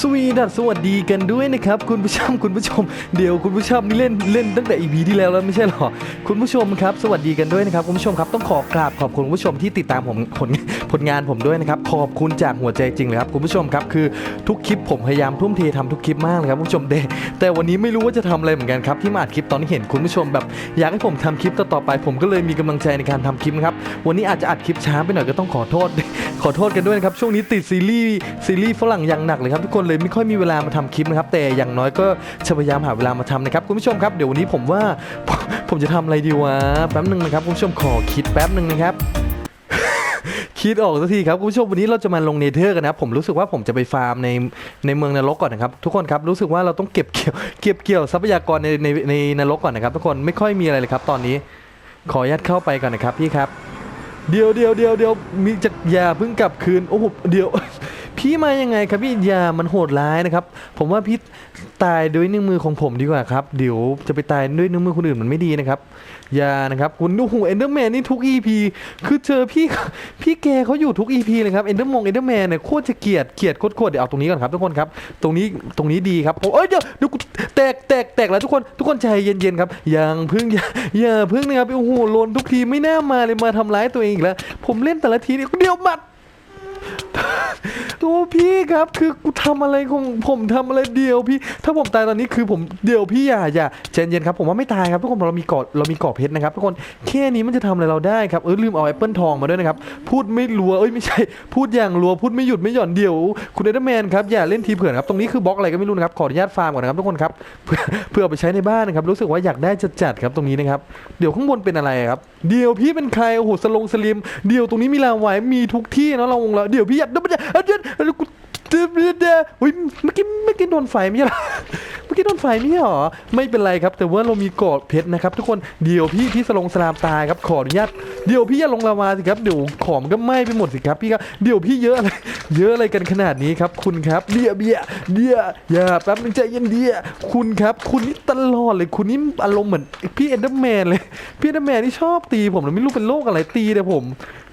สวีดัสสวัสดีกันด้วยนะครับ คุณผู้ชมคุณผู้ชมเดี๋ยวคุณผู้ชมนี่เล่นเล่นตั้งแต่ EP ที่แล้วแล้วไม่ใช่หรอคุณผู้ชมครับ สวัสดีกันด้วยนะครับคุณผู้ชมครับต้องขอกราบขอบคุณผู้ชมที่ติดตามผมผลผลงานผมด้วยนะครับขอบคุณจากหัวใจจริงเลยครับคุณผู้ชมครับคือทุกคลิปผมพยายามทุ่มเททำทุกคลิปมากเลยครับคุณผู้ชมเดแต่วันนี้ไม่รู้ว่าจะทำอะไรเหมือนกันครับที่มาอัดคลิปตอนนี้เห็นคุณผู้ชมแบบ อยากให้ผมทำคลิปต่อๆไปผมก็เลยมีกำลังใจในการทำคลิปนะครับวันนี้อาจจะอัดคลิปช้าไปหน่อยก็ต้องขอโทษ ขอโทษกันด้วยนะครับช่วงนี้ติดซีรีส์ซีรีส์ฝรั่งอย่างหนักเลยครับทุกคนเลยไม่ค่อยมีเวลามาทำคลิปนะครับ แต่อย่างน้อยก็จะพยายามหาเวลามาทำนะครับคุณผู้ชมครับเดี๋ยววันนี้ผมว่าผมจะทำอะไรดีวะแป๊บหนึ่งนะครับคุณผู้ชมขอคิดแป๊บหนึ่งนะครับคิดออกสักทีครับคุณผู้ชมวันนี้เราจะมาลงเนเธอร์กันนะครับผมรู้สึกว่าผมจะไปฟาร์มในในเมืองนรกก่อนนะครับทุกคนครับรู้สึกว่าเราต้องเก็บเกี่ยวเก็บเกี่ยวทรัพยากรในในในนรกก่อนนะครับทุกคนไม่ค่อยมีอะไรเลยครับ ตอนนี้ ขออนุญาตเข้าไปก่อนนะครับพี่ครับ เดี๋ยวเดี๋ยวเดี๋ยวเดี๋ยวมีจะยาเพิ่งกลับคืนโอ้โหเดี๋ยว พี่มายังไงครับพี่ยามันโหดร้ายนะครับ ผมว่าพี่ตายด้วยนิ้วมือของผมดีกว่าครับ เดี๋ยวจะไปตายด้วยนิ้วมือคนอื่นมันไม่ดีนะครับ อยานะครับคุณดูเอนเดอร์แมนนี่ทุก EP คือเจอพี่พี่แกเขาอยู่ทุก EP เลยครับเอนเดอร์มงเอนเดอร์แมนเนี่ยโคตรจะเกลียดเกลียดโคตรๆเดี๋ยวเอาตรงนี้ก่อนครับทุกคนครับ ตรงนี้ตรงนี้ดีครับผมเอ้ยเดี๋ยวเดี๋ยวกูแตกแตกแตกแล้วทุกคนทุกคนใจเย็นๆครับอย่างพึ่งอย่าอย่าพึ่งนะครับโอ้โหโลนทุกทีไม่น่ามาเลยมาทำร้ายตัวเองอีกแล้ว ผมเล่นแต่ละทีเนี่ยเดี๋ยวมัด โอ้พี่ครับคือกูทำอะไรของผมทำอะไรเดียวพี่ ถ้าผมตายตอนนี้คือผมเดียวพี่อย่าอย่าใจเย็นครับผมว่าไม่ตายครับทุกคนเรามีกาะเรามีกาะเพชรนะครับทุกคนแค่นี้มันจะทำอะไรเราได้ครับเออลืมเอาแอปเปิลทองมาด้วยนะครับพูดไม่รัวเอ้ยไม่ใช่ พูดอย่างรัวพูดไม่หยุดไม่หย่อนเดียว คุณเอเดอร์แมนครับอย่าเล่นทีเผื่อนครับตรงนี้คือบล็อกอะไรก็ไม่รู้นะครับขออนุญาตฟาร์มก่อนนะครับทุกคนครับเพื่อเพื่อไปใช้ในบ้านนะครับรู้สึกว่าอยากได้จัดๆครับตรงนี้นะครับเดี๋ยวข้างบนเป็นอะไรครับเดี๋ยวพี่เป็นใครโอ้โหสลงสลิมเดี๋ยวตรงนี้มีลาไว้มีทุกที่เนาะเราวงเราเดี๋ยวพี่อยากเดี๋ยวมันจะเดี๋ยวเดี๋ยวกูเดี๋ยวเดี๋ยวเดี๋ยวเฮ้ยเมื่อกี้เมื่อกี้โดนไฟไม่ใช่หรอเมื่อกี้โดนไฟไม่ใช่เหรอไม่เป็นไรครับ แต่ว่าเรามีกอดเพชรนะครับ ทุกคนเดี๋ยวพี่พี่สลงสลามตายครับขออนุญาตเดี๋ยวพี่อย่าลงลาวาสิครับเดี๋ยวของมันก็ไหม้ไปหมดสิครับพี่ครับเดี๋ยวพี่เยอะอะไรเยอะอะไรกันขนาดนี้ครับคุณครับเดียเบียเดียอย่าแป๊บนึงใจเย็นเดียคุณครับ คุณนี่ตลอดเลยคุณนี่อารมณ์เหมือนพี่เอนเดอร์แมนเลยพี่เอนเดอร์แมนที่ชอบตีผมนะไม่รู้เป็นโรคอะไรตีแต่ผม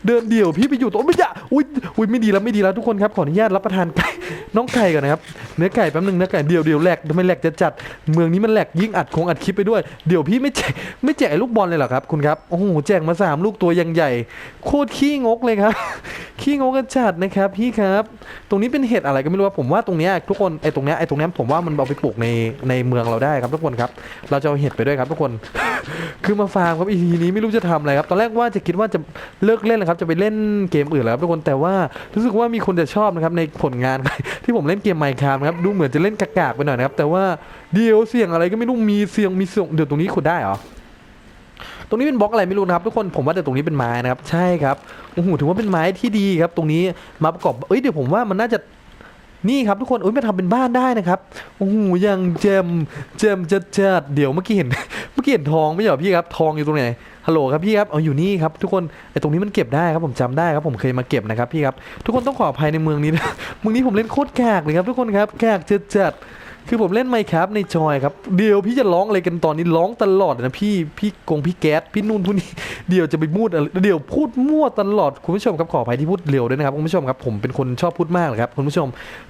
เดินเดี่ยวพี่ไปอยู่ตัวไม่ใช่อุ้ยอุ้ยไม่ดีแล้วไม่ดีแล้วทุกคนครับขออนุญาตรับประทานไก่ น้องไก่ก่อนนะครับเนื้อไก่แป๊บนึงเนื้อไก่เดี่ยวเดี่ยวแหลกทำไมแหลกจะจัดเมืองนี้มันแหลกยิ่งอัดคงอัดคลิปไปด้วยเดี๋ยวพี่ไม่แจกไม่แจกลูกบอลเลยเหรอครับคุณครับโอ้โหแจกมาสามลูกตัวยังใหญ่โคตรขี้งกเลยครับขี้งกกันจัดนะครับพี่ครับ ตรงนี้เป็นเห็ดอะไรก็ไม่รู้ว่าผมว่าตรงเนี้ยทุกคนไอ้ตรงเนี้ยไอ้ตรงเนี้ยผมว่ามันเอาไปปลูกในในเมืองเราได้ครับทุกคนครับ เราจะเอาเห็ดไปด้วยครับทุกคนคือมาฟาร์มครับอีพีนี้ไม่รู้จะทำอะไรครับตอนแรกว่าจะคิดว่าจะเลิกเล่นนะครับจะไปเล่นเกมอื่นแล้วครับทุกคนแต่ว่ารู้สึกว่ามีคนจะชอบนะครับในผลงานที่ผมเล่นเกมไมค์คามครับดูเหมือนจะเล่นกากๆไปหน่อยนะครับแต่ว่าเดียวเสียงอะไรก็ไม่รู้มีเสียงมีเสียงเดี๋ยวตรงนี้ขุดได้เหรอตรงนี้เป็นบล็อกอะไรไม่รู้นะครับทุกคนผมว่าแต่ตรงนี้เป็นไม้นะครับใช่ครับโอ้โหถือว่าเป็นไม้ที่ดีครับ ตรงนี้มาประกอบเอ้ยเดี๋ยวผมว่ามันน่าจะนี่ครับทุกคนเอ้ยมาทำเป็นบ้านได้นะครับโอ้โหยังเจมเจมจัดจัดเดี๋ยวเมื่อกี้เห็นเมื่อกี้เห็นทองไม่ใช่เหรอพี่ครับทองอยู่ตรงไหน ฮัลโหลครับพี่ครับเอาอยู่นี่ครับทุกคนไอ้ตรงนี้มันเก็บได้ครับผมจำได้ครับผมเคยมาเก็บนะครับพี่ครับทุกคนต้องขออภัยในเมืองนี้นะเมืองนี้ผมเล่นโคตรแขกเลยครับทุกคนครับแขกจัดจัดคือผมเล่นไมค์ครับในจอยครับเดี๋ยวพี่จะร้องอะไรกันตอนนี้ร้องตลอดนะพี่พี่กงพี่แก๊สพี่นุ่นผู้นี้เดี๋ยวจะไปพูดอะไรเดี๋ยวพูดมั่วตลอดคุณผู้ชมครับขออภัยที่พูดเร็วด้วยนะครับคุณผู้ชมครับผมเป็นคนชอบพูดมากเลยครับคุณผู้ชม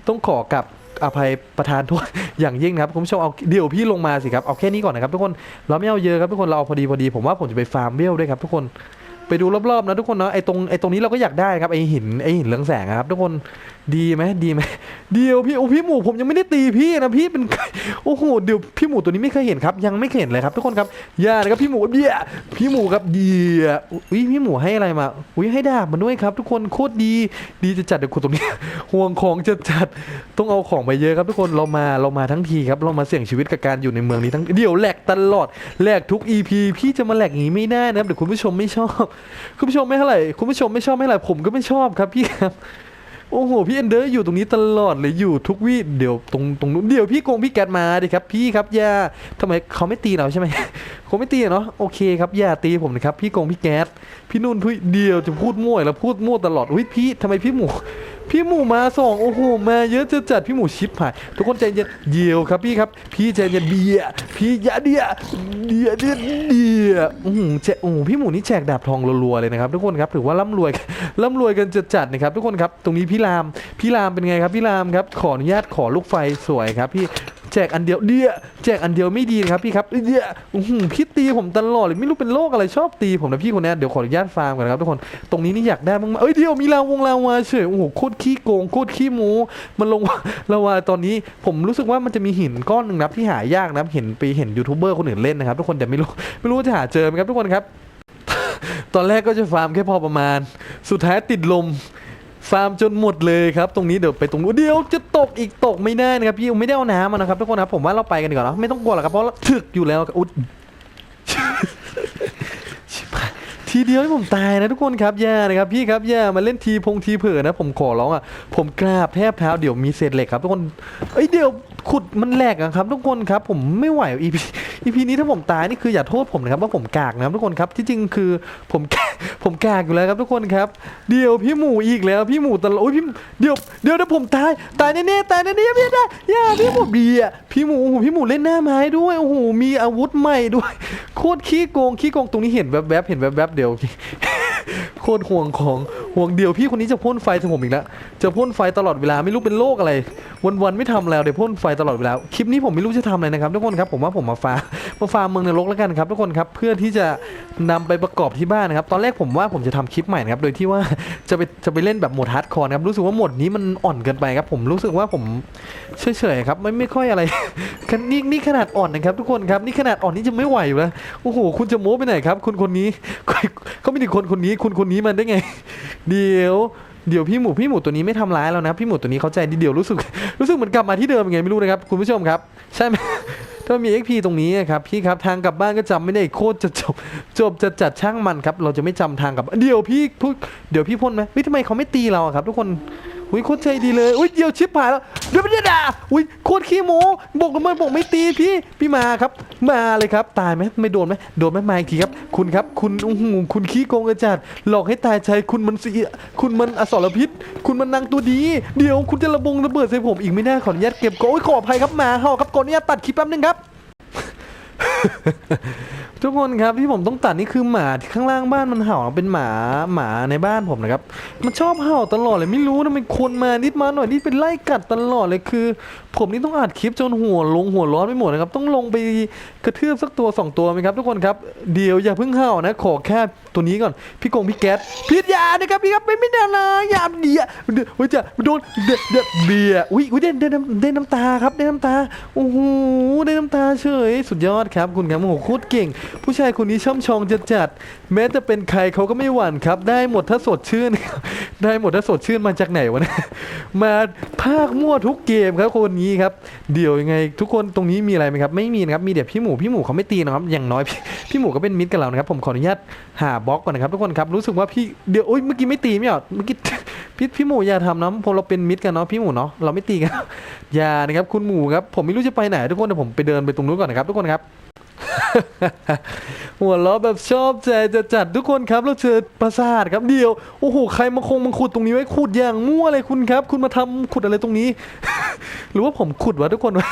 ต้องขอกับ อภัยประทานโทษอย่างยิ่งนะครับคุณผู้ชมเอาเดี๋ยวพี่ลงมาสิครับเอาแค่นี้ก่อนนะครับทุกคนเราไม่เอาเยอะครับทุกคนเราเอาพอดีพอดีผมว่าผมจะไปฟาร์มเวลด้วยครับทุกคน ไปดูรอบๆนะทุกคนเนาะไอตรงไอตรงนี้เราก็อยากได้ครับไอหินไอหินเรืองแสงครับ ทุกคนดีไหมดีไหมเดี๋ยวพี่โอ้พี่หมูผมยังไม่ได้ตีพี่นะพี่เป็นโอ้โหเดี๋ยวพี่หมูตัวนี้ไม่เคยเห็นครับ ยังไม่เคยเห็นเลยครับ ทุกคนครับอย่านะครับพี่หมูเดียพี่หมูครับเดียอุ้ยพี่หมูให้อะไรมาอุ้ยให้ดาบมาด้วยครับ ทุกคนโคตรดีดีจะจัดเดี๋ยวคุณตรงนี้ห่วงของจะจัดต้องเอาของไปเยอะครับ ทุกคนเรามาเรามาทั้งทีครับเรามาเสี่ยงชีวิตกับการอยู่ในเมืองนี้ทั้งเดี๋ยวแหลกตลอดแหลกทุก EP พี่จะมาแหลกอย่างนี้ไม่ได้นะครับเดี๋ยวคุณผู้ชมไม่ชอบคุณผู้ชมไม่เท่าไหร่คุณผู้ชมไม่ชอบไม่เท่าไหร่ผมก็ไม่ชอบครับพี่ครับโอ้โหพี่เอนเดอร์อยู่ตรงนี้ตลอดเลยอยู่ทุกวี่เดี๋ยวตรงตรงนู้นเดี๋ยวพี่โกงพี่แกดมาดิครับ พี่ครับอย่าทำไมเขาไม่ตีเราใช่ไหมเขาไม่ตีเนาะโอเคครับอย่าตีผมนะครับพี่โกงพี่แกตพี่นุ่นพี่เดียวจะพูดมั่วแล้วพูดมั่วตลอดอุ้ยพี่ทำไมพี่หมู พี่หมูมาสองโอ้โหมาเยอะจะจัดพี่หมูชิปหายทุกคนใจเย็นเดียวครับพี่ครับ พี่ใจเย็นเบียพี่ยาเดียเดียเดียเดียอือหือแจกโอ้โหพี่หมูนี่แจกดาบทองรัวๆเลยนะครับ ทุกคนครับถือว่าร่ำรวยร่ำรวยกันจะจัดนะครับ ทุกคนครับ ตรงนี้พี่รามพี่รามเป็นไงครับพี่รามครับขออนุญาตขอลูกไฟสวยครับพี่ จกอันเดียวเดียแจกอันเดียวไม่ดีนะครับพี่ครับเดียพี่ตีผมตลอดเลยไม่รู้เป็นโรคอะไรชอบตีผมนะพี่คนนี้เดี๋ยวขออนุญาตฟาร์มก่อนนะครับทุกคนตรงนี้นี่อยากได้มากๆเอ้ยเดียวมีลาวงลาวาเฉยโอ้โหโคตรขี้โกงโคตรขี้โม้มันลงลาวาตอนนี้ผมรู้สึกว่ามันจะมีหินก้อนหนึ่งนะที่หายากนะเห็นไปเห็นยูทูบเบอร์คนอื่นเล่นนะครับทุกคนแต่ไม่รู้ไม่รู้จะหาเจอไหมครับทุกคนครับ ตอนแรกก็จะฟาร์มแค่พอประมาณ สุดท้ายติดลม ฟาร์มจนหมดเลยครับตรงนี้เดี๋ยวไปตรงนู้นเดี๋ยวจะตกอีกตกไม่แน่นะครับพี่ไม่ได้เอาน้ำมานะครับทุกคนครับผมว่าเราไปกันดีกว่าเนอะไม่ต้องกลัวหรอกครับเพราะเราถึกอยู่แล้วอุ๊ดทีเดียวให้ผมตายนะทุกคนครับอย่านะครับพี่ครับอย่ามาเล่นทีพงทีเผื่อนะ ผมขอร้องอะผมกราบแทบเท้าเดี๋ยวมีเศษเหล็กครับทุกคนเอ้ยเดี๋ยว ขุดมันแหลกอะครับทุกคนครับผมไม่ไหวอีพีอีพีนี้ถ้าผมตายนี่คืออย่าโทษผมนะครับว่าผมกากนะครับทุกคนครับที่จริงคือผมผมกากอยู่แล้วครับทุกคนครับ เดี๋ยวพี่หมูอีกแล้วพี่หมูตลอดโอ้ยพี่เดี๋ยวเดี๋ยวเดี๋ยวผมตายตายแน่ๆตายแน่ๆพี่ได้อย่าพี่หมูเบียพี่หมูโอ้โหพี่หมูเล่นหน้าไม้ด้วยโอ้โหมีอาวุธใหม่ด้วย โคตรขี้โกงขี้โกงตรงนี้เห็นแวบๆเห็นแวบๆเดี๋ยวโคตรห่วงของ ห่วงเดียวพี่คนนี้จะพ่นไฟใส่ผมอีกแล้วจะพ่นไฟตลอดเวลาไม่รู้เป็นโรคอะไร วันๆไม่ทำแล้วเดี๋ยวพ่นไฟตลอดเวลาคลิปนี้ผมไม่รู้จะทำอะไรนะครับทุกคนครับผมว่าผมมาฟาร์มมาฟาร์มเมืองนรกแล้วกันครับทุกคนครับเพื่อที่จะนำไปประกอบที่บ้านนะครับตอนแรกผมว่าผมจะทำคลิปใหม่นะครับโดยที่ว่าจะไปจะไปเล่นแบบโหมดฮาร์ดคอร์นะครับรู้สึกว่าโหมดนี้มันอ่อนเกินไปครับผมรู้สึกว่าผมเฉยๆครับไม่ไม่ค่อยอะไรนี่นี่ขนาดอ่อนนะครับทุกคนครับนี่ขนาดอ่อนนี่จะไม่ไหวอยู่แล้วโอ้โหคุณจะโม้ไปไหนครับคุณคนนี้เขาไม่ถึงคนคนนี้คุณคนนี้มันได้ไงเดี๋ยวเดี๋ยวพี่หมูพี่หมูตัวนี้ไม่ทำร้ายแล้วนะ พี่หมูตัวนี้เข้าใจดีเดี๋ยวรู้สึก รู้สึกเหมือนกลับมาที่เดิมยังไงไม่รู้นะครับ คุณผู้ชมครับ ใช่ไหมถ้ามี XP ตรงนี้ครับพี่ครับทางกลับบ้านก็จำไม่ได้โคตรจะจบ จบจะจัดช่างมันครับ เราจะไม่จำทางกลับเดี๋ยวพี่พูดเดี๋ยวพี่พ่นไหมวิทำไมเขาไม่ตีเราครับ ทุกคน อุ้ยโคตรใจดีเลยอุ้ยเดี๋ยวชิปหายแล้วเดี๋ยวไม่ได้ด่าอุ้ยโคตรขี้โม้บอกทำไมบอกไม่ตีพี่พี่มาครับ มาเลยครับ ตายไหมไม่โดนไหมโดนไหมมาอีกทีครับ คุณครับ คุณอู้หูคุณขี้โกงกระจัดหลอกให้ตายใจคุณมันสีคุณมันอสรพิษ คุณมันนางตัวดี เดี๋ยวคุณจะระบงระเบิดใส่ผมอีกไม่ได้ขออนุญาตเก็บก่อนโอ้ยขออภัยครับหมาเห่าครับก่อนอนุญาตตัดคลิปแป๊บนึงครับ ทุกคนครับที่ผมต้องตัดนี่คือหมาที่ข้างล่างบ้านมันเห่าเป็นหมาหมาในบ้านผมนะครับ มันชอบเห่าตลอดเลยไม่รู้นะมันคนมานิดมาหน่อยนี่เป็นไล่กัดตลอดเลยคือ ผมนี่ต้องอัดคลิปจนหัวลงหัวร้อนไปหมดนะครับ ต้องลงไปกระทืบสักตัวสองตัวไหมครับ ทุกคนครับเดี๋ยวอย่าเพิ่งเห่านะขอแค่ ตัวนี้ก่อน พี่กงพี่แก๊สพี่ยานะครับพี่ครับไม่ไม่ได้นะยาเดียเดี๋ยวเฮ้ยจะโดนเดดเดดเบียอุ้ยอุ้ยได้ได้น้ำได้น้ำตาครับได้น้ำตาโอ้โหได้น้ำตาเฉยสุดยอดครับคุณครับโอ้โหโคตรเก่ง ผู้ชายคนนี้ช่ำชองจะจัดแม้จะเป็นใครเขาก็ไม่หวั่นครับ ได้หมดถ้าสดชื่น ได้หมดถ้าสดชื่นมาจากไหนวะเนะมาภาคมั่วทุกเกมครับคนนี้ครับ เดี๋ยวยังไง ทุกคนตรงนี้มีอะไรไหมครับ ไม่มีนะครับ มีเดี๋ยวพี่หมูพี่หมูเขาไม่ตีนะครับ อย่างน้อยพี่พี่หมูก็เป็นมิตรกับเรานะครับ ผมขออนุญาตหาบล็อกก่อนนะครับทุกคนครับ รู้สึกว่าพี่เดี๋ยวโอ๊ยเมื่อกี้ไม่ตีไม่หรอเมื่อกี้พี่พี่หมูอย่าทำนะพอเราเป็นมิตรกันเนาะพี่หมูเนาะเราไม่ตีกันอย่านะครับคุณหมูครับผมไม่รู้จะไปไหนทุกคนเดี๋ยวผมไปเดินไปตรงนู้นก่อนนะครับทุกคนครับ หัวเราแบบชอบใจจะจัดทุกคนครับเราเจอปราสาทครับเดียวโอ้โหใครมาคงมาขุดตรงนี้ไว้ขุดอย่างมั่วเลยคุณครับ คุณมาทำขุดอะไรตรงนี้ หรือว่าผมขุดวะทุกคนวะ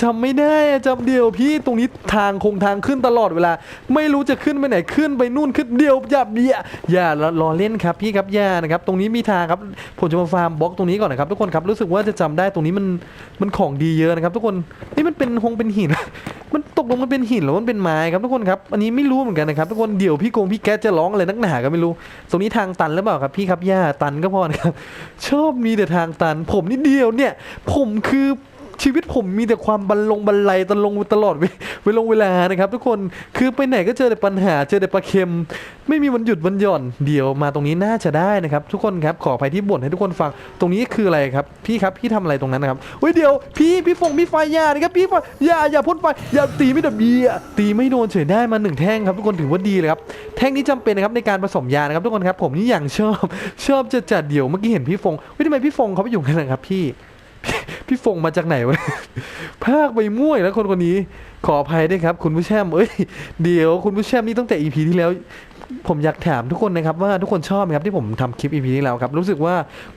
จำไม่ได้อะจำเดียวพี่ตรงนี้ทางคงทางขึ้นตลอดเวลา ไม่รู้จะขึ้นไปไหนขึ้นไปนู่นขึ้นเดียวอย่าเบียอย่ารอเล่นครับพี่ครับอย่านะครับตรงนี้มีทางครับผมจะมาฟาร์มบล็อกตรงนี้ก่อนนะครับทุกคนครับรู้สึกว่าจะจำได้ตรงนี้มันมันของดีเยอะนะครับ ทุกคนนี่มันเป็นคงเป็นหิน มันตกลงมันเป็นหินหรือมันเป็นไม้ครับทุกคนครับอันนี้ไม่รู้เหมือนกันนะครับทุกคนเดี๋ยวพี่โกงพี่แก๊สจะร้องอะไรนักหนาก็ไม่รู้ ตรงนี้ทางตันหรือเปล่าครับพี่ครับย่าตันก็พอนะครับชอบมีแต่ทางตัน ผมนี่เดียวเนี่ย ผมคือ ชีวิตผมมีแต่ความบันลงบันไลตลงตลอดเวลงเวลานะครับ ทุกคนคือไปไหนก็เจอแต่ปัญหาเจอแต่ปลาเค็ม ไม่มีวันหยุดวันหย่อนเดี๋ยวมาตรงนี้น่าจะได้นะครับ ทุกคนครับขออภัยที่บ่นให้ทุกคนฟังตรงนี้คืออะไรครับพี่ครับพี่ทำอะไรตรงนั้นนะครับเฮ้ยเดี๋ยวพี่พี่ฟงพี่ไฟยานะครับพี่ไฟอย่าอย่าพ่นไฟอย่าตีไม่โดนเบียตีไม่โดนเฉยได้มาหนึ่งแท่งครับทุกคนถือว่าดีเลยครับแท่งนี้จำเป็นนะครับในการผสมยานะครับทุกคนครับผมนี่อย่างชอบชอบจะจัดเดี๋ยวเมื่อกี้เห็นพี่ฟงเฮ้ยทำไมพี่ฟงเขาไปอยู่กันนะครับพี่ พี่ฟงมาจากไหนวะภาคไปมั่วแล้วคนคนนี้ขออภัยด้วยครับ คุณผู้ชมเอ้ยเดี๋ยวคุณผู้ชมนี่ตั้งแต่ EP ที่แล้ว ผมอยากถามทุกคนนะครับว่าทุกคนชอบไหมครับที่ผมทำคลิป EP ที่แล้วครับ รู้สึกว่า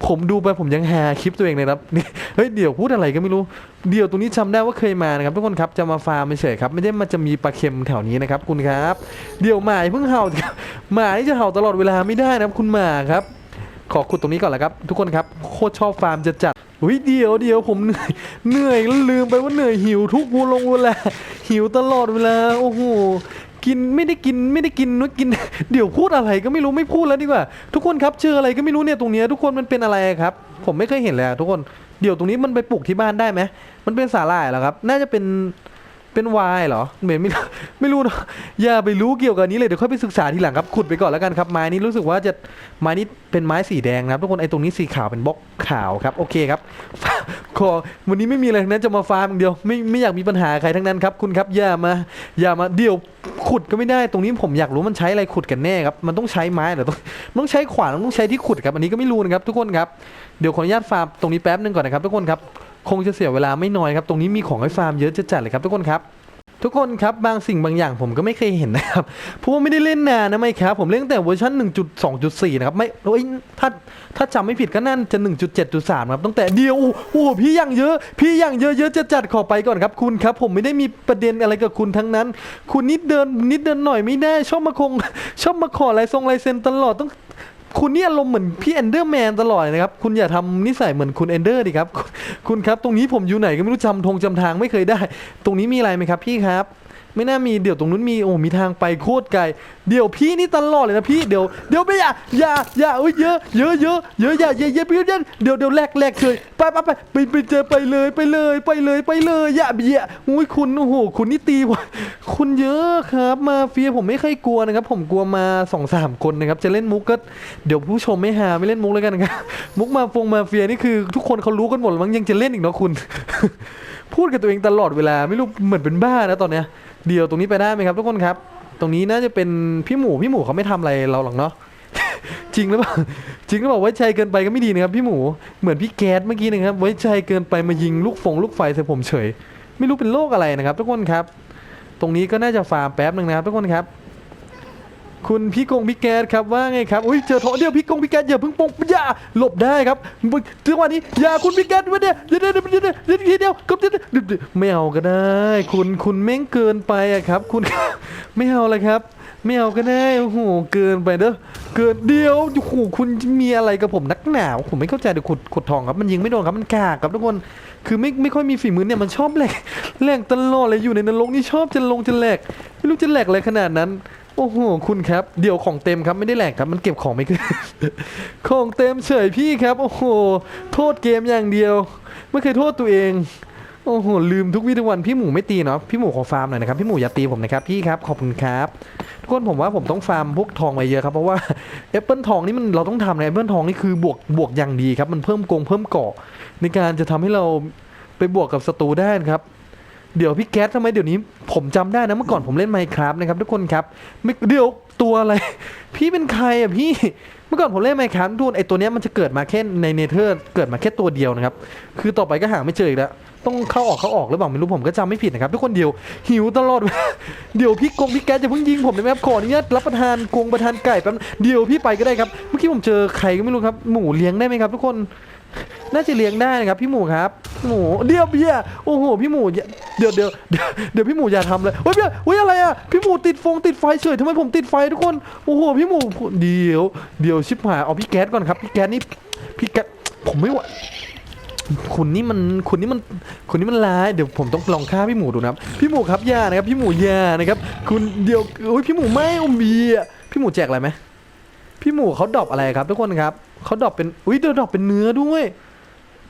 ผมดูไปผมยังแฮคลิปตัวเองเลยครับนี่เฮ้ยเดี๋ยวพูดอะไรก็ไม่รู้ เดี๋ยวตรงนี้จำได้ว่าเคยมานะครับ ทุกคนครับจะมาฟาร์มเฉยครับไม่ได้มาจะมีปลาเค็มแถวนี้นะครับ คุณครับ เดี๋ยวหมาเพิ่งเห่าหมานี่จะเห่าตลอดเวลาไม่ได้นะครับ คุณหมาครับ ขอขุดตรงนี้ก่อนแหละครับ ทุกคนครับโคตรชอบฟาร์มจะจัดอุ้ยเดี๋ยวเดี๋ยวผมเหนื่อยเหนื่อยลืมไปว่าเหนื่อยหิวทุกวันลงเวลาหิวตลอดเวลาโอ้โหกินไม่ได้กินไม่ได้กินว่ากิน เดี๋ยวพูดอะไรก็ไม่รู้ไม่พูดแล้วดีกว่า ทุกคนครับเจออะไรก็ไม่รู้เนี่ยตรงนี้ทุกคนมันเป็นอะไรครับ ผมไม่เคยเห็นเลยทุกคนเดี๋ยวตรงนี้มันไปปลูกที่บ้านได้ไหมมันเป็นสาหร่ายเหรอครับ น่าจะเป็น เป็นวายเหรอเหมือนไม่ไม่รู้นะอย่าไปรู้เกี่ยวกับนี้เลยเดี๋ยวค่อยไปศึกษาทีหลังครับขุดไปก่อนแล้วกันครับไม้นี้รู้สึกว่าจะไม้นี้เป็นไม้สีแดงนะครับทุกคนไอ้ตรงนี้สีขาวเป็นบล็อกขาวครับโอเคครับขอวันนี้ไม่มีอะไรทั้งนั้นจะมาฟาร์มอย่างเดียวไม่ไม่อยากมีปัญหาใครทั้งนั้นครับคุณครับอย่ามาอย่ามาเดี๋ยวขุดก็ไม่ได้ตรงนี้ผมอยากรู้มันใช้อะไรขุดกันแน่ครับมันต้องใช้ไม้เหรือต้องต้องใช้ขวานต้องใช้ที่ขุดครับอันนี้ก็ไม่รู้นะครับทุกคนครับเดี๋ยวขออนุญาตฟาร์มตรงนี้แป๊บนึงก่อนนะครับทุกคนครับ คงจะเสียเวลาไม่น้อยครับ ตรงนี้มีของให้ฟาร์มเยอะจะจัดเลยครับทุกคนครับทุกคนครับบางสิ่งบางอย่างผมก็ไม่เคยเห็นนะครับเพราะว่าไม่ได้เล่นนานนะไม่ครับ ผมเล่นแต่เวอร์ชัน1.2.4 นะครับไม่โอ้ยถ้าถ้าจำไม่ผิดก็น่าจะ 1.7.3 ครับตั้งแต่เดียวโอ้โหพี่อย่างเยอะ พี่อย่างเยอะเยอะจะจัดขอไปก่อนครับคุณครับ ผมไม่ได้มีประเด็นอะไรกับคุณทั้งนั้น คุณนิดเดินนิดเดินหน่อยไม่ได้ชอบมาคงชอบมาขอลายทรงลายเซ็นตลอดต้อง คุณนี่อารมณ์เหมือนพี่เอนเดอร์แมนตลอดนะครับ คุณอย่าทำนิสัยเหมือนคุณเอนเดอร์ดิครับคคุณครับ ตรงนี้ผมอยู่ไหนก็ไม่รู้จำทงจำทางไม่เคยได้ ตรงนี้มีอะไรไหมครับพี่ครับ ไม่น่ามีเดี๋ยวตรงนู้นมีโอ้มีทางไปโคตรไกล เดี๋ยวพี่นี่ตลอดเลยนะพี่เดี๋ยวเดี๋ยวไม่อย่าอย่าอย่าเอ้ยเยอะเยอะเยอะเยอะอย่าอย่าอย่าเยวเดี๋ยวเดี๋ยวเดี๋ยวแลกแลกเฉยไปไปไปไปไปเจอไปเลยไปเลยไปเลยไปเลยอย่าเบียอุ้ยคุณโอ้โหคุณนี่ตีว่ะคุณเยอะครับมาเฟียผมไม่เคยกลัวนะครับ ผมกลัวมาสองสามคนนะครับจะเล่นมุกก็เดี๋ยวผู้ชมไม่หาไม่เล่นมุกแล้วกันนะครับมุกมาฟงมาเฟียนี่คือ ทุกคนเขารู้กันหมดแล้วมั้งยังจะเล่นอีกเนาะคุณ พูดกับตัวเองตลอดเวลาไม่รู้เหมือนเป็นบ้านะตอนเนี้ย เดี๋ยวตรงนี้ไปได้ไหมครับทุกคนครับ ตรงนี้น่าจะเป็นพี่หมูพี่หมูเขาไม่ทำอะไรเราหรอกเนาะจริงหรือเปล่าจริงหรือเปล่าไว้ใจเกินไปก็ไม่ดีนะครับพี่หมูเหมือนพี่แก๊สเมื่อกี้นะครับ ไว้ใจเกินไปมายิงลูกฟงลูกไฟใส่ผมเฉย ไม่รู้เป็นโรคอะไรนะครับ ทุกคนครับ ตรงนี้ก็น่าจะฟาร์มแป๊บหนึ่งนะครับทุกคนครับ คุณพี่กงพี่แก๊สครับว่าไงครับอุ้ยเจอโถเดียวพี่กงพี่แก๊สอย่าเพิ่งปงอย่าหลบได้ครับจังหวะนี้อย่าคุณพี่แก๊สมาเนี่ยเดี๋ยวเดี๋ยวเดี๋ยวเดี๋ยวเดี๋ยวเดียวเดียวก็เดี๋ยวเดียวเดียวไม่เอาก็ได้ คุณคุณแม่งเกินไปอะครับ คุณไม่เอาเลยครับ ไม่เอาก็ได้โอ้โหเกินไปเด้อเกินเดียวโอ้โหคุณมีอะไรกับผมนักหนาผมไม่เข้าใจเดี๋ยวขุดขุดทองครับมันยิงไม่โดนครับมันกากครับทุกคนคือไม่ไม่ค่อยมีฝีมือเนี่ยมันชอบแหลกแหลกตลอดเลยอยู่ในนรกนี่ชอบจะลงจะแหลกไม่รู้จะแหลกอะไรขนาดนั้น โอ้โหคุณครับ เดี๋ยวของเต็มครับไม่ได้แหลกครับมันเก็บของไม่ขึ้น ของเต็มเฉยพี่ครับ โอ้โห โทษเกมอย่างเดียว ไม่เคยโทษตัวเอง โอ้โหลืมทุกวิทุกวันพี่หมูไม่ตีเนาะพี่หมูขอฟาร์มหน่อยนะครับพี่หมูอย่าตีผมนะครับพี่ครับขอบคุณครับ ทุกคนผมว่าผมต้องฟาร์มพวกทองมาเยอะครับเพราะว่าแอปเปิลทองนี่มันเราต้องทำนะแอปเปิลทองนี่คือบวกบวกอย่างดีครับมันเพิ่มกงเพิ่มเกาะในการจะทำให้เราไปบวกกับศัตรูได้นครับ เดี๋ยวพี่แก๊สทำไมเดี๋ยวนี้ ผมจำได้นะเมื่อก่อนผมเล่นไมค์ครับนะครับทุกคนครับไม่เดี๋ยวตัวอะไร พี่เป็นใครอะพี่เมื่อก่อนผมเล่นไมค์ครับทุกคนไอตัวเนี้ยมันจะเกิดมาแค่ในเนเธอร์เกิดมาแค่ตัวเดียวนะครับ คือต่อไปก็หาไม่เจออีกแล้วต้องเข้าออกเข้าออกหรือเปล่าไม่รู้ผมก็จำไม่ผิดนะครับทุกคนเดียวหิวตลอดเดี๋ยวพี่กงพี่แก๊สจะเพิ่งยิงผมได้ไหมครับขออนุญาตรับประทานกงประทานไก่แป๊บเดี๋ยวพี่ไปก็ได้ครับ เมื่อกี้ผมเจอใครก็ไม่รู้ครับหมูเลี้ยงได้ไหมครับ ทุกคน น่าจะเลี้ยงได้นะครับพี่หมูครับหมูเดี๋ยวเบียโอ้โหพี่หมูเดี๋ยวเดี๋ยวเดี๋ยวพี่หมูอย่าทำเลยเฮ้ยเบียเฮ้ยอะไรอะพี่หมูติดฟงติดไฟเฉยทำไมผมติดไฟทุกคนโอ้โหพี่หมูเดี๋ยวเดี๋ยวชิบหายเอาพี่แก๊สก่อนครับพี่แก๊สนี่พี่แก๊สผมไม่ไหวคุณนี่มันคุณนี่มันคุณนี่มันร้ายเดี๋ยวผมต้องลองฆ่าพี่หมูดูนะครับพี่หมูครับอย่านะครับพี่หมูอย่านะครับคุณเดี๋ยวโอ้ยพี่หมูไม่อาเบียพี่หมูแจกอะไรไหมพี่หมูเขาดรอปอะไรครับทุกคนครับ เขาดรอปเป็น อุ้ยเดี๋ยวดรอปเป็นเนื้อด้วย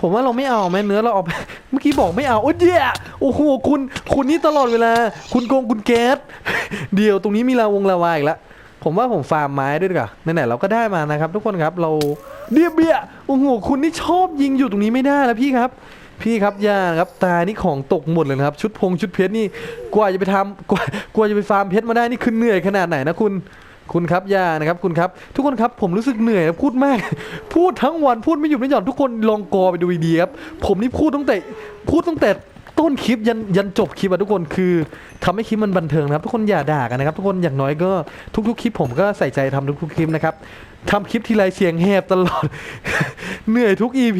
ผมว่าเราไม่เอาไหมเนื้อเราเอาไป เมื่อกี้บอกไม่เอา โอ้ยเดียโอ้โห คุณ คุณนี่ตลอดเวลา คุณโกงคุณแก๊ส เดี๋ยวตรงนี้มีลาวงลาวาอีกแล้วผมว่าผมฟาร์มไม้ด้วยดีกว่าไหนๆเราก็ได้มานะครับ ทุกคนครับ เราเดียเบียโอ้โห คุณนี่ชอบยิงอยู่ตรงนี้ไม่ได้แล้วพี่ครับ พี่ครับยาครับ ตานี่ของตกหมดเลยครับ ชุดพงชุดเพชรนี่ กว่าจะไปทำกว่ากว่าจะไปฟาร์มเพชรมาได้นี่คือเหนื่อยขนาดไหนนะคุณ คุณครับย่านะครับคุณครับ ทุกคนครับผมรู้สึกเหนื่อยนะพูดมาก พูดทั้งวันพูดไม่หยุดไม่หย่อนทุกคนลองกอไปดูดีครับผมนี่พูดตั้งแต่พูดตั้งแต่ต้นคลิปยันยันจบคลิปอะทุกคนคือทำให้คลิปมันบันเทิงนะครับ ทุกคนอย่าด่ากันนะครับ ทุกคนอย่างน้อยก็ทุก ๆ คลิปผมก็ใส่ใจทำทุกๆคลิปนะครับ ทำคลิปทีไรเสียงแหบตลอด เหนื่อยทุก EP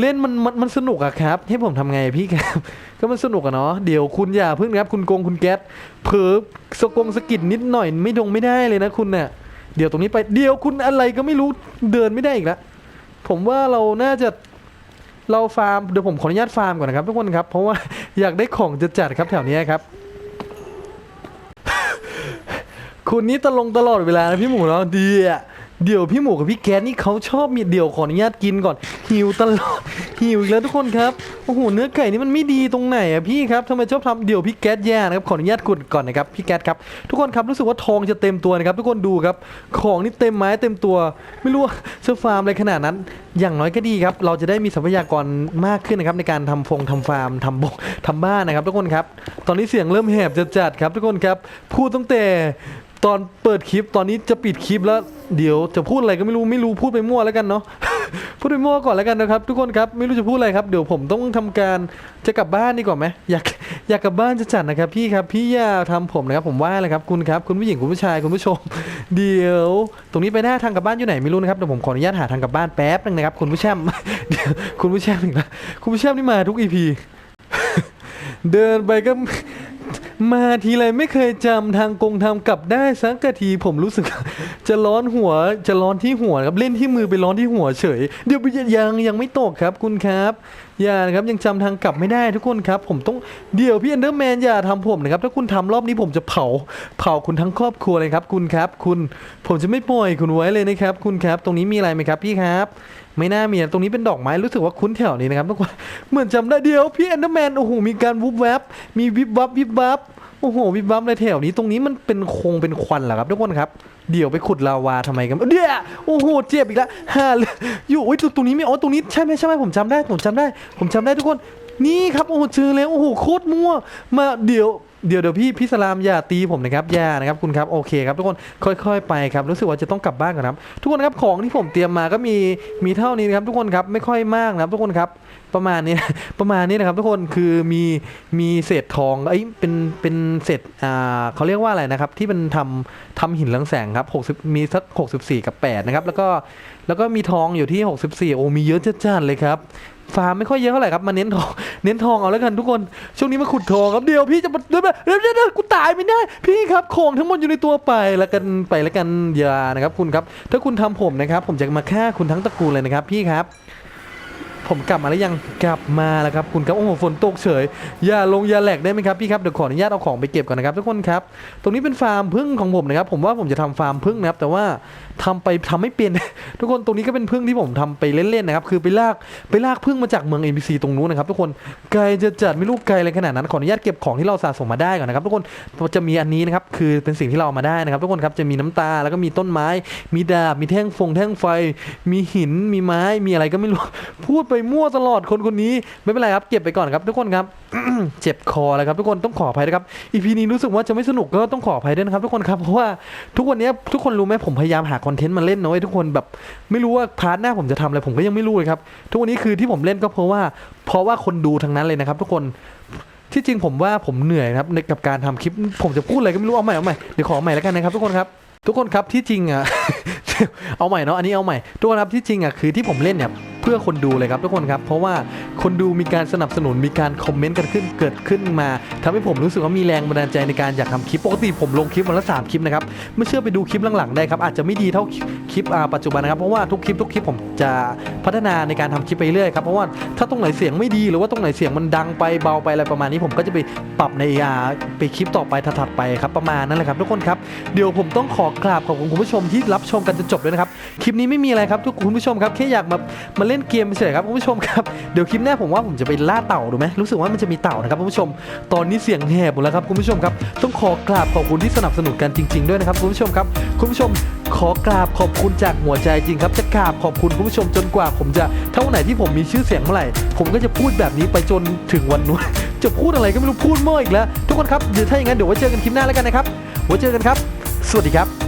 เล่นมันมันมันสนุกอะครับ ให้ผมทำไงพี่ครับ ก็มันสนุกอะเนาะเดี๋ยวคุณอย่าเพิ่งนะครับ คุณโกงคุณแก๊สเผลอสกงสะกิดนิดหน่อยไม่ดงไม่ได้เลยนะคุณเนี่ยเดี๋ยวตรงนี้ไปเดี๋ยวคุณอะไรก็ไม่รู้เดินไม่ได้อีกแล้วผมว่าเราน่าจะเราฟาร์มเดี๋ยวผมขออนุญาตฟาร์มก่อนนะครับทุกคนครับ เพราะว่าอยากได้ของจะจัดครับแถวเนี้ยครับ คุณนี่ตลงตลอดเวลานะพี่หมูเนาะดีอะ เดี๋ยวพี่หมูกับพี่แก๊สนี่เขาชอบมีเดี๋ยวขออนุญาตกินก่อนหิวตลอดหิวอีกแล้วทุกคนครับโอ้โหเนื้อไก่นี่มันไม่ดีตรงไหนอะพี่ครับทำไมชอบทำเดี๋ยวพี่แก๊สแย่นะครับขออนุญาตกดก่อนนะครับพี่แก๊สครับทุกคนครับรู้สึกว่าทองจะเต็มตัวนะครับ ทุกคนดูครับของนี่เต็มไม้เต็มตัว ไม่รู้ว่าจะฟาร์มอะไรขนาดนั้น อย่างน้อยก็ดีครับ เราจะได้มีทรัพยากรมากขึ้นนะครับในการทำฟงทำฟาร์มทำบกทำบ้านนะครับ ทุกคนครับ ตอนนี้เสียงเริ่มแหบจะจัดครับ ทุกคนครับพูดตั้งแต่ ตอนเปิดคลิปตอนนี้จะปิดคลิปแล้วเดี๋ยวจะพูดอะไรก็ไม่รู้ไม่รู้พูดไปมั่วแล้วกันเนาะ พูดไปมั่วก่อนแล้วกันนะครับ ทุกคนครับไม่รู้จะพูดอะไรครับเดี๋ยวผมต้องทำการจะกลับบ้านดีกว่าไหมอยากอยากกลับบ้านจะจัดนะครับพี่ครับพี่อย่าทำผมนะครับผมว่าเลยครับคุณครับคุณผู้หญิงคุณผู้ชายคุณผู้ชม เดี๋ยว ตรงนี้ไปหน้าทางกลับบ้านอยู่ไหนไม่รู้นะครับเดี๋ยวผมขออนุญาตหาทางกลับบ้านแป๊บนึงนะครับคุณผู้ชมเดี๋ยวคุณผู้ชมอีกแล้วคุณผู้ชมนี่มาทุกอีพีเดินไปก็ มาทีไรไม่เคยจำทางกงทำกลับได้สักกะทีผมรู้สึก จะร้อนหัวจะร้อนที่หัวครับเล่นที่มือไปร้อนที่หัวเฉย เดี๋ยวยังยังไม่ตกครับคุณครับอย่านะครับยังจำทางกลับไม่ได้ทุกคนครับ ผมต้องเดี๋ยวพี่อันเดอร์แมนอย่าทำผมนะครับ ถ้าคุณทำรอบนี้ผมจะเผา เผาคุณทั้งครอบครัวเลยครับคุณครับ คุณผมจะไม่ปล่อยคุณไว้เลยนะครับ คุณครับ ตรงนี้มีอะไรไหมครับพี่ครับไม่น่ามีนะตรงนี้เป็นดอกไม้รู้สึกว่าคุ้นแถวนี้นะครับทุกคนเหมือนจำได้เดียวพี่แอนเดอร์แมนโอ้โหมีการวุบแวบมีวิบวับวิบวับ โอ้โหวิบวับในแถวนี้ตรงนี้มันเป็นโคงเป็นควันเหรอครับทุกคนครับ เดี๋ยวไปขุดลาวาทำไมกันเดี๋ยวโอ้โหเจ็บอีกแล้วฮ่าอยู่โอ้ยตรงนี้ไม่อ๋อตรงนี้ใช่ไหมใช่ไหมผมจำได้ผมจำได้ ผมจำได้ทุกคนนี่ครับโอ้โหเจอแล้วโอ้โหโคตรมั่วมาเดี๋ยวเดี๋ยวเดี๋ยวพี่พี่สลามอย่าตีผมนะครับอย่านะครับคุณครับโอเคครับทุกคนค่อย ๆ ไปครับรู้สึกว่าจะต้องกลับบ้านก่อนครับ ทุกคนครับของที่ผมเตรียมมาก็มีมีเท่านี้นะครับทุกคนครับไม่ค่อยมากนะครับทุกคนครับ ประมาณนี้ประมาณนี้นะครับทุกคนคือมีมีเศษทองเอ้ยเป็นเป็นเศษอ่าเขาเรียกว่าอะไรนะครับ ที่มันทำทำหินเรืองแสงครับ60มีสัก64 กับ 8 นะครับ แล้วก็แล้วก็มีทองอยู่ที่ 64 โอ้มีเยอะจัดๆเลยครับฟาร์มไม่ค่อยเยอะเท่าไหร่ครับมาเน้นทองเน้นทองเอาแล้วกันทุกคนช่วงนี้มาขุดทองครับเดี๋ยวพี่จะมาเดี๋ยวเดี๋ยวเดี๋ยวเดี๋ยวกูตายไม่ได้ พี่ครับของทั้งหมดอยู่ในตัวไปแล้วกันไปแล้วกันอย่านะครับคุณครับถ้าคุณทำผมนะครับ ผมจะมาฆ่าคุณทั้งตระกูลเลยนะครับพี่ครับ ผมกลับมาแล้วยังกลับมาแล้วครับคุณครับโอ้โหฝนตกเฉย อย่าลงอย่าแหลกได้ไหมครับพี่ครับเดี๋ยวขออนุญาตเอาของไปเก็บก่อนนะครับทุกคนครับตรงนี้เป็นฟาร์มพึ่งของผมนะครับผมว่าผมจะทำฟาร์มพึ่งนะครับแต่ว่า ทำไปทำไม่เป็น ทุกคนตรงนี้ก็เป็นพึ่งที่ผมทำไปเล่นๆนะครับคือไปลากไปลากพึ่งมาจากเมือง NPC ตรงนู้นนะครับทุกคนไกลจะจัดไม่รู้ไกลอะไรขนาดนั้นขออนุญาตเก็บของที่เราสะสมมาได้ก่อนนะครับทุกคนจะมีอันนี้นะครับคือเป็นสิ่งที่เราเอามาได้นะครับ ทุกคนครับจะมีน้ำตาแล้วก็มีต้นไม้ มีดาบมีแท่งฟงแท่งไฟ มีหินมีไม้มีอะไรก็ไม่รู้พูดไปมั่วตลอดคนคนนี้ไม่เป็นไรครับเก็บไปก่อนครับทุกคนครับเจ็บคอแล้วครับทุกคนต้องขออภัยนะครับอีพีนี้รู้สึกว่าจะไม่สนุกก็ต้องขออภัยด้วยนะครับทุกคนครับเพราะว่าทุกวันนี้ทุกคนรู้ไหมผมพยายามหาคอนเทนต์มาเล่นนะเว้ยทุกคนแบบไม่รู้ว่าพาร์ทหน้าผมจะทำอะไรผมก็ยังไม่รู้เลยครับ ทุกวันนี้คือที่ผมเล่นก็เพราะว่า เพราะว่าคนดูทั้งนั้นเลยนะครับ ทุกคนที่จริงผมว่าผมเหนื่อยครับในกับการทำคลิป ผมจะพูดอะไรก็ไม่รู้เอาใหม่เอาใหม่เดี๋ยวขอใหม่แล้วกันนะครับ ทุกคนครับ ทุกคนครับที่จริงอะเอาใหม่เนาะอันนี้เอาใหม่ทุกคนครับที่จริงอะคือที่ผมเล่นเนี่ย เพื่อคนดูเลยครับทุกคนครับ เพราะว่าคนดูมีการสนับสนุนมีการคอมเมนต์กันขึ้นเกิดขึ้นมาทำให้ผมรู้สึกว่ามีแรงบันดาลใจในการอยากทำคลิปปกติผมลงคลิปวันละสามคลิปนะครับไม่เชื่อไปดูคลิปหลังๆได้ครับอาจจะไม่ดีเท่าคลิปปัจจุบันนะครับเพราะว่าทุกคลิปทุกคลิปผมจะพัฒนาในการทำคลิปไปเรื่อยครับเพราะว่าถ้าตรงไหนเสียงไม่ดีหรือว่าตรงไหนเสียงมันดังไปเบาไปอะไรประมาณนี้ ผมก็จะไปปรับในอาไปคลิปต่อไปถัดๆไปครับประมาณนั้นแหละครับทุกคนครับเดี๋ยวผมต้องขอกราบขอบคุณคุณผู้ชมที่รับชมกันจนจบด้วยนะครับคลิปนี้ไม่มีอะไรครับทุกคุณผู้ชมครับแค่อยากมามาเล่นเกมเฉยครับคุณผู้ชมครับเดี๋ยวคลิปหน้าผมว่าผมจะไปล่าเต่าดูไหมรู้สึกว่ามันจะมีเต่านะครับคุณผู้ชม ตอนนี้เสียงแหบหมดแล้วครับคุณผู้ชมครับต้องขอกราบขอบคุณที่สนับสนุนกันจริง ๆ ด้วยนะครับคุณผู้ชมครับคุณผู้ชมขอกราบขอบคุณจากหัวใจจริงครับจะกราบขอบคุณคุณผู้ชมจนกว่า ผมจะเท่าไหนที่ผมมีชื่อเสียงเมื่อไหร่ผมก็จะพูดแบบนี้ไปจนถึงวันนู้นจะพูดอะไรก็ไม่รู้พูดเมั่วอีกแล้ว ทุกคนครับเดี๋ยวถ้าอย่างนั้นเดี๋ยวไว้เจอกันคลิปหน้าแล้วกันนะครับไว้เจอกันครับ สวัสดีครับ